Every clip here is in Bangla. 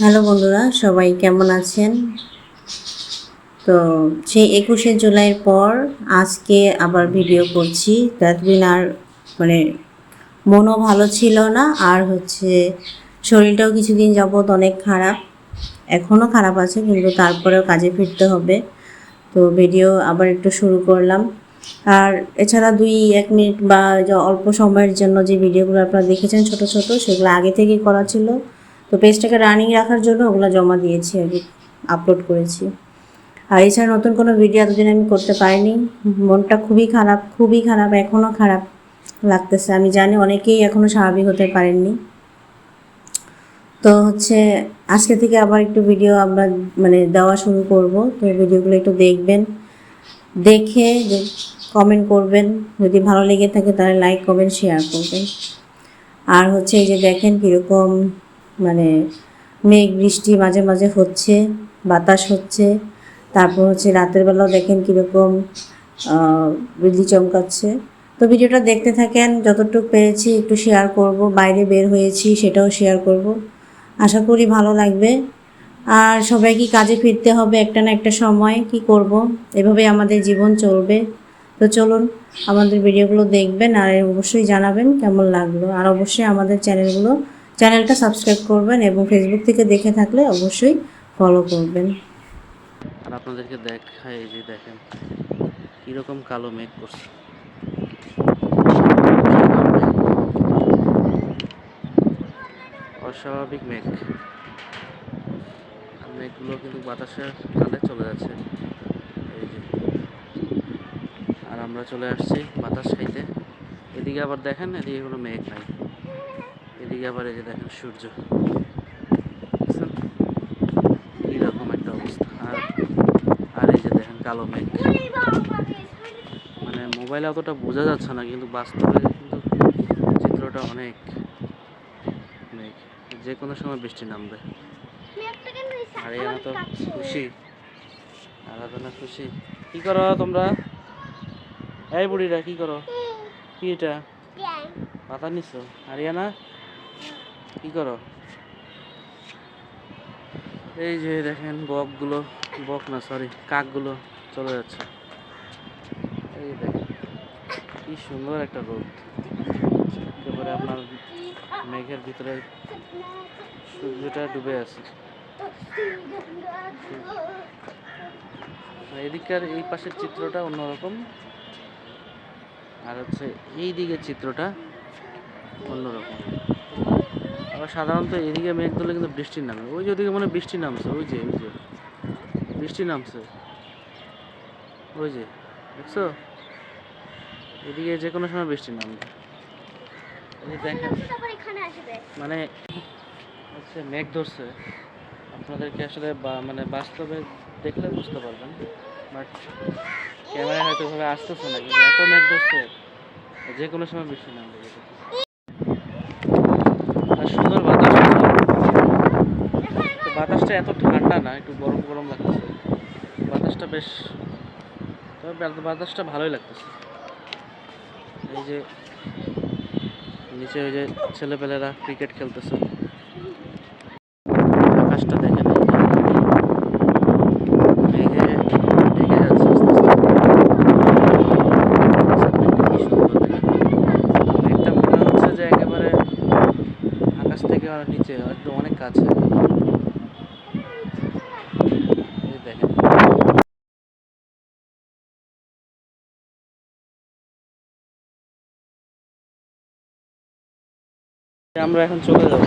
হ্যালো বন্ধুরা, সবাই কেমন আছেন? তো সেই একুশে জুলাইয়ের পর আজকে আবার ভিডিও করছি। তাতদিন আর মানে মনও ভালো ছিল না, আর হচ্ছে শরীরটাও কিছুদিন যাবৎ অনেক খারাপ। এখনও খারাপ আছে, কিন্তু তারপরেও কাজে ফিরতে হবে। তো ভিডিও আবার একটু শুরু করলাম। আর এছাড়া দুই, এক মিনিট বা অল্প সময়ের জন্য যে ভিডিওগুলো আপনারা দেখেছেন ছোট ছোট, সেগুলো আগে থেকেই করা ছিল। তো পেজটাকে রানিং রাখার জন্য ওগুলো জমা দিয়েছি আর কি আপলোড করেছি। আর এছাড়া নতুন কোনো ভিডিও এতদিন আমি করতে পারিনি। মনটা খুবই খারাপ খুবই খারাপ এখনও খারাপ লাগতেছে। আমি জানি অনেকেই এখনও স্বাভাবিক হতে পারেননি। তো হচ্ছে আজকে থেকে আবার একটু ভিডিও আমরা মানে দেওয়া শুরু করব। তো ভিডিওগুলো একটু দেখবেন। দেখে কমেন্ট করবেন। যদি ভালো লেগে থাকে তাহলে লাইক কমেন্ট শেয়ার করবেন। আর হচ্ছে এই যে দেখেন কীরকম মানে মেঘ, বৃষ্টি মাঝে মাঝে হচ্ছে, বাতাস হচ্ছে। তারপর হচ্ছে রাতের বেলাও দেখেন কীরকম বিদ্যুৎ চমকাচ্ছে। তো ভিডিওটা দেখতে থাকেন, যতটুকু পেরেছি একটু শেয়ার করব। বাইরে বের হয়েছি, সেটাও শেয়ার করব। আশা করি ভালো লাগবে। আর সবাইকে কাজে ফিরতে হবে একটা না একটা সময়, কি করব? এভাবে আমাদের জীবন চলবে। তো চলুন, আমাদের ভিডিওগুলো দেখবেন আর অবশ্যই জানাবেন কেমন লাগল। আর অবশ্যই আমাদের চ্যানেলগুলো চ্যানেলটা সাবস্ক্রাইব করবেন এবং ফেসবুক থেকে দেখে থাকলে অবশ্যই ফলো করবেন। আর আপনাদেরকে দেখাই এই যে দেখেন, কীরকম কালো মেঘ করছে। অস্বাভাবিক মেঘ। মেঘগুলো কিন্তু বাতাসের কালে চলে যাচ্ছে। এই যে। আর আমরা চলে আসছি বাতাস খাইতে। এদিকে আবার দেখেন, এদিকে কোনো মেঘ নাই। এদিকে আবার এই যে দেখেন সূর্য? কীরকম একটা অবস্থা। আর আর এই যে দেখেন কালো মেঘ। মানে মোবাইলে অতটা বোঝা যাচ্ছে না কিন্তু বাস্তবে কিন্তু চিত্রটা অনেক মেঘ। যে কোনো সময় বৃষ্টি নামবে। আর এরা তো খুশি। আরাধনা খুশি। কি করো তোমরা? এই বুড়িরা কি করো? কি এটা? পাতা নিছো? আরিয়ানা? কি করো? এই যে দেখেন বকগুলো, বক না সরি কাকগুলো চলে যাচ্ছে। এই দেখেন, কি সুন্দর একটা রোদ। একেবারে আপনার মেঘের ভিতরে সূর্যটা ডুবে আছে। এদিককার এই পাশের চিত্রটা অন্যরকম। আর হচ্ছে এই দিকের চিত্রটা অন্যরকম। আবার সাধারণত এদিকে মেঘ ধরলে কিন্তু বৃষ্টি নামে। ওই যে ওদিকে মনে বৃষ্টি নামছে ওই যে ওই যে। বৃষ্টি নামছে। ওই যে দেখছ? এদিকে যে কোনো সময় বৃষ্টি নামবে। দেখেন মানে হচ্ছে মেঘ ধরছে। আপনাদেরকে আসলে মানে বাস্তবে দেখলে বুঝতে পারবেন। বাট ক্যামেরায় হয়তো ভাবে আসতেছে না কিন্তু এত মেঘ ধরছে যে কোনো সময় বৃষ্টি নামবে। আর সুন্দর বাতাস। বাতাসটা এত ঠান্ডা না একটু গরম গরম লাগতেছে। বাতাসটা বেশ তবে বাতাসটা ভালোই লাগতেছে। এই যে নিচে ওই যে ছেলেপেলেরা ক্রিকেট খেলতেছে আকাশটা দেখেন এই যে মেঘে ঢেকে যাচ্ছে আস্তে আস্তে কি সুন্দর দেখেন। মেঘটা মনে হচ্ছে যে একেবারে আকাশ থেকে আর নিচে একটু অনেক কাছে। দেখেন। আমরা এখন চলে যাব।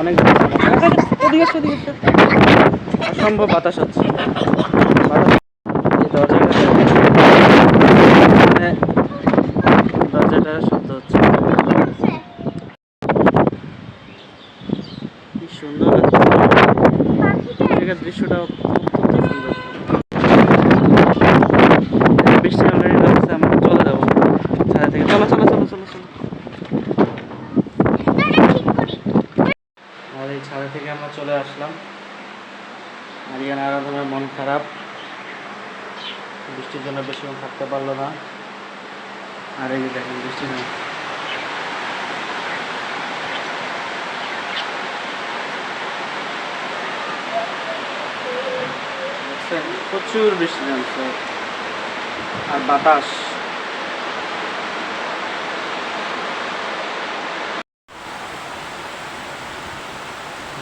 অনেক। অসম্ভব বাতাস হচ্ছে। বাতাস আজকে নানা রকমের মন খারাপ। বৃষ্টির জন্য বেশিক্ষণ থাকতে পারল না। আর এই যে দেখেন, বৃষ্টি নেই। প্রচুর বৃষ্টি নামছে। আর বাতাস।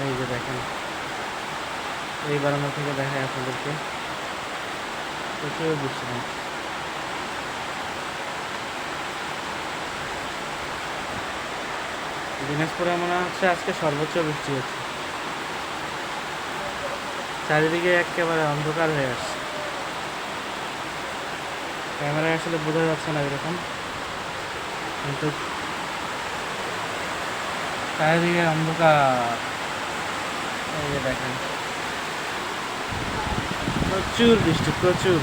এই যে দেখেন এই বারান্দা থেকে দেখায় আপনাদেরকে। প্রচুর নামছে দিনাজপুরে মনে হচ্ছে আজকে সর্বোচ্চ বৃষ্টি হচ্ছে। চারিদিকে একেবারে অন্ধকার হয়ে আসছে। ক্যামেরায় আসলে বোঝা যাচ্ছে না এরকম। কিন্তু চারিদিকে অন্ধকার। এই যে দেখেন। প্রচুর বৃষ্টি, প্রচুর।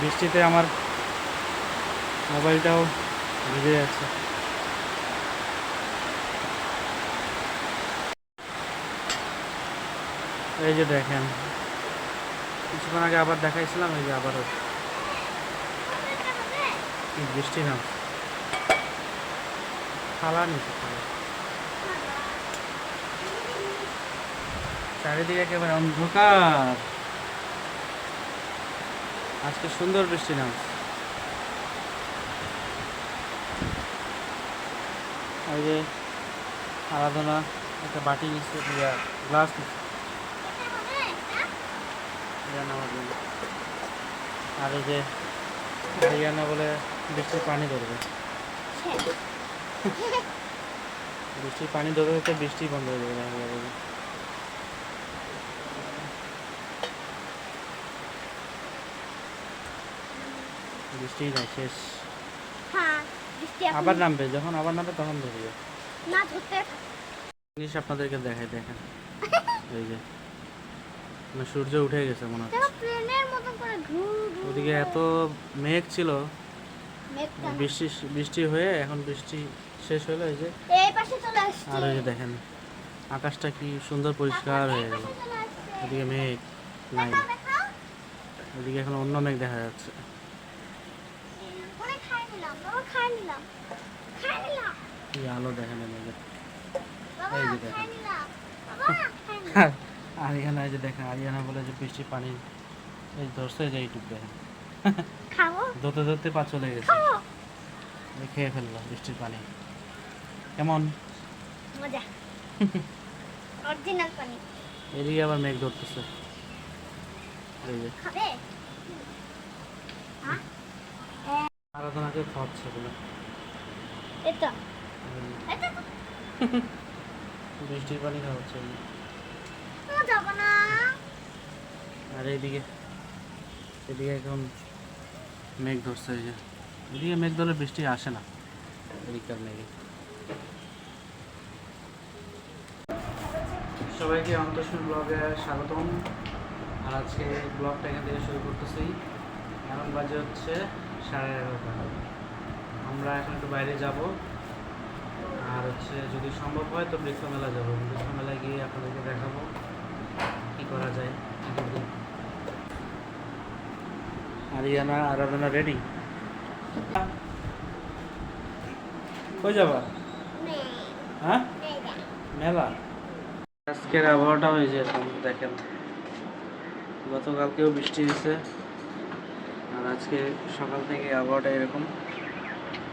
বৃষ্টিতে আমার মোবাইলটাও ভিজে যাচ্ছে। এই যে দেখেন, কিছুক্ষণ আগে আবার দেখাইছিলাম, এই যে আবারও। কি বৃষ্টি নাম। খালা নিচে খালা চারিদিকে একেবারে অন্ধকার। আজকে সুন্দর বৃষ্টি নামছে ওই যে আরাধনা, একটা বাটি নিচ্ছে গ্লাস নিচ্ছে। আর এই যে হারিয়ানা বলে বৃষ্টির পানি ধরবে। বৃষ্টির পানি ধরবে হচ্ছে বৃষ্টি বন্ধ হয়ে যাবে দেখা যাবে বৃষ্টি নাই শেষ। হ্যাঁ আবার নামবে যখন আবার নামবে তখন ধরবে। না ধরতে জিনিস আপনাদেরকে দেখাই দেখেন। এই যে। মানে সূর্য উঠে গেছে মনে হচ্ছে। ওদিকে এত মেঘ ছিল বৃষ্টি বৃষ্টি হয়ে এখন বৃষ্টি শেষ হলো এই যে। আর ওই যে দেখেন আকাশটা কি সুন্দর পরিষ্কার হয়ে গেল। ওদিকে মেঘ নাই। ওদিকে এখন অন্য মেঘ দেখা যাচ্ছে। আলো দেখেন এই যে দেখেন। আরিয়ানা এই যে দেখেন আরিয়ানা বলে যে বৃষ্টির পানি এই ধরছে যে এইটুক দেখেন। ধরতে ধরতে পা চলে গেছে। খেয়ে ফেলল বৃষ্টির পানি। কেমন? মজা। অরিজিনাল পানি। এদিকে আবার মেঘ ধরতেছে। এই যে। আরাধনাকে খাওয়াচ্ছে বলে। এটা এটা বৃষ্টির পানি খাওয়াচ্ছে। যাব না। আর এইদিকে এদিকে এখন মেঘ ধরছে এই যে। এদিকে মেঘ ধরলে বৃষ্টি আসে না। এদিককার মেঘে সবাইকে অন্তঃসুর ব্লগে স্বাগতম। আর আজকে ব্লগটা এখান থেকে শুরু করতেছি। এখন বাজে হচ্ছে সাড়ে এগারোটা। আমরা এখন একটু বাইরে যাব। আর হচ্ছে যদি সম্ভব হয় তো বৃক্ষ মেলা যাব। বৃক্ষ মেলায় গিয়ে আপনাদেরকে দেখাবো। করা যায়? কি করব আরাধনা রেডি কই যাবা? হ্যাঁ? মেলা? আজকের আবহাওয়াটা হয়েছে এরকম, দেখেন। গতকালকেও বৃষ্টি হয়েছে আর আজকে সকাল থেকে আবহাওয়াটা এরকম,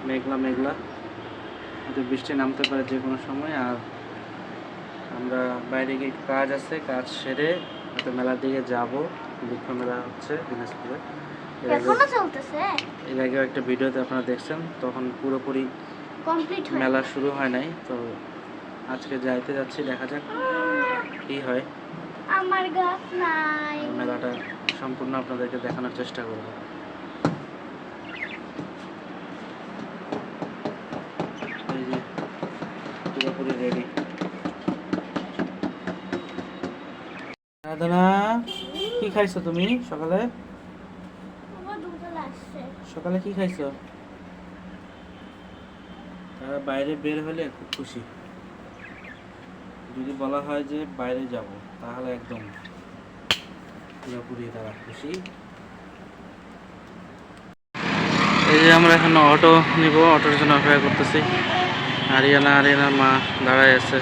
মেঘলা মেঘলা। হয়তো বৃষ্টি নামতে পারে যে কোনো সময়, আর আমরা বাইরে গিয়ে কাজ আছে কাজ সেরে হয়তো মেলার দিকে যাব। বৃক্ষ মেলা হচ্ছে দিনাজপুরে। এর আগেও একটা ভিডিওতে আপনারা দেখছেন তখন পুরোপুরি কমপ্লিট মেলা শুরু হয় নাই তো আজকে যাইতে যাচ্ছি দেখা যাক কি হয়। আমার গাছ নাই। মেলাটা সম্পূর্ণ আপনাদেরকে দেখানোর চেষ্টা করব এই যে পুরোপুরি রেডি রাধনা কি খাইছো তুমি সকালে? সকালে কি খাইছো? তারা বাইরে বের হলে খুব খুশি। যদি বলা হয় যে বাইরে যাব তাহলে একদম পুরোপুরি তারা খুশি। এই যে আমরা এখন অটো নিব অটোর জন্য অপেক্ষা করতেছি। আরিয়ানা আরিয়ানার মা দাঁড়ায় আছে।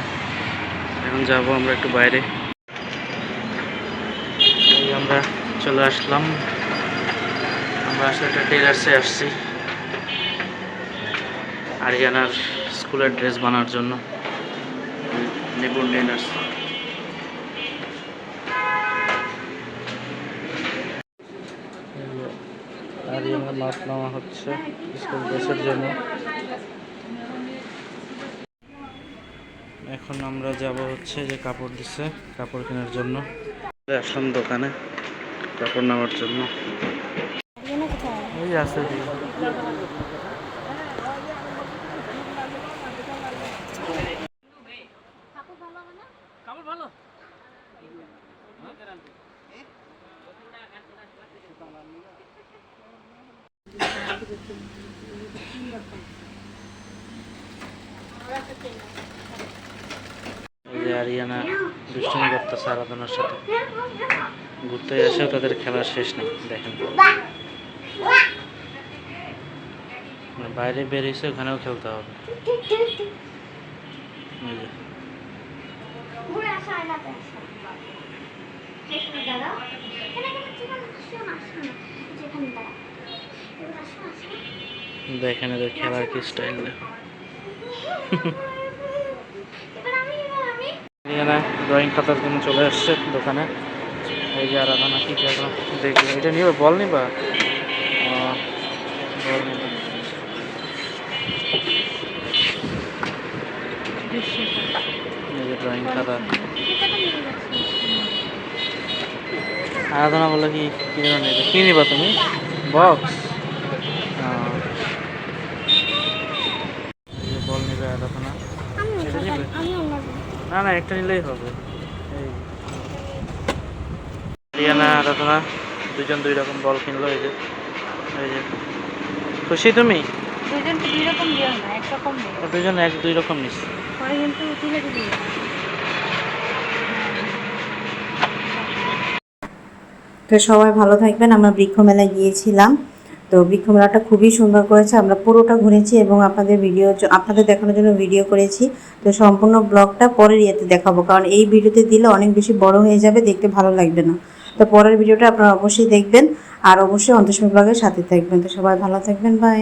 এখন যাব আমরা একটু বাইরে এই যে আমরা চলে আসলাম। আমরা আসলে একটা টেলার্সে আসছি। আরিয়ানার স্কুলের ড্রেস বানানোর জন্য। নিপুণ টেলার্স আরিয়ানার মাপ নেওয়া হচ্ছে স্কুল ড্রেসের জন্য। এখন আমরা যাব হচ্ছে যে কাপড় দিচ্ছে কাপড় কেনার জন্য। আসলাম দোকানে। কাপড় নেওয়ার জন্য। ওই আছে আরিয়ানা। দুষ্টুমি করতেছে আরাধনার সাথে। ঘুরতে এসেও তাদের খেলার শেষ নেই, দেখেন। মানে বাইরে বেরিয়েছে ওখানেও খেলতে হবে। এই যে। ঘুরে আসা আয়নাতে আরিয়ানা ড্রয়িং খাতার জন্য চলে আসছে দোকানে। এই যে আর আরাধনা কি খেলো দেখি। এটা নিবে বল নিবা? বল এই যে ড্রয়িং খাতা। আরাধনা বলে কি কি যেন নেবে কি নিবা তুমি? বক্স বল নিবে আরাধনা আমি এটা নিবে? আমি অন্য না না একটা নিলেই হবে। এই রিয়ানা আরাধনা দুজন দুই রকম বল কিনলো এই যে এই যে। খুশি তুমি? দুজনকে দুই রকম দিও না একরকম দিও। দুজন এক দুই রকম নিস পরে কিন্তু তো সবাই ভালো থাকবেন আমরা বৃক্ষ মেলায় গিয়েছিলাম। তো বৃক্ষ মেলাটা খুবই সুন্দর করেছে। আমরা পুরোটা ঘুরেছি এবং আপনাদের ভিডিও আপনাদের দেখানোর জন্য ভিডিও করেছি। তো সম্পূর্ণ ব্লগটা পরের ইয়েতে দেখাবো। কারণ এই ভিডিওতে দিলে অনেক বেশি বড় হয়ে যাবে, দেখতে ভালো লাগবে না। তো পরের ভিডিওটা আপনারা অবশ্যই দেখবেন। আর অবশ্যই অন্তসমী ব্লগের সাথে থাকবেন। তো সবাই ভালো থাকবেন। বাই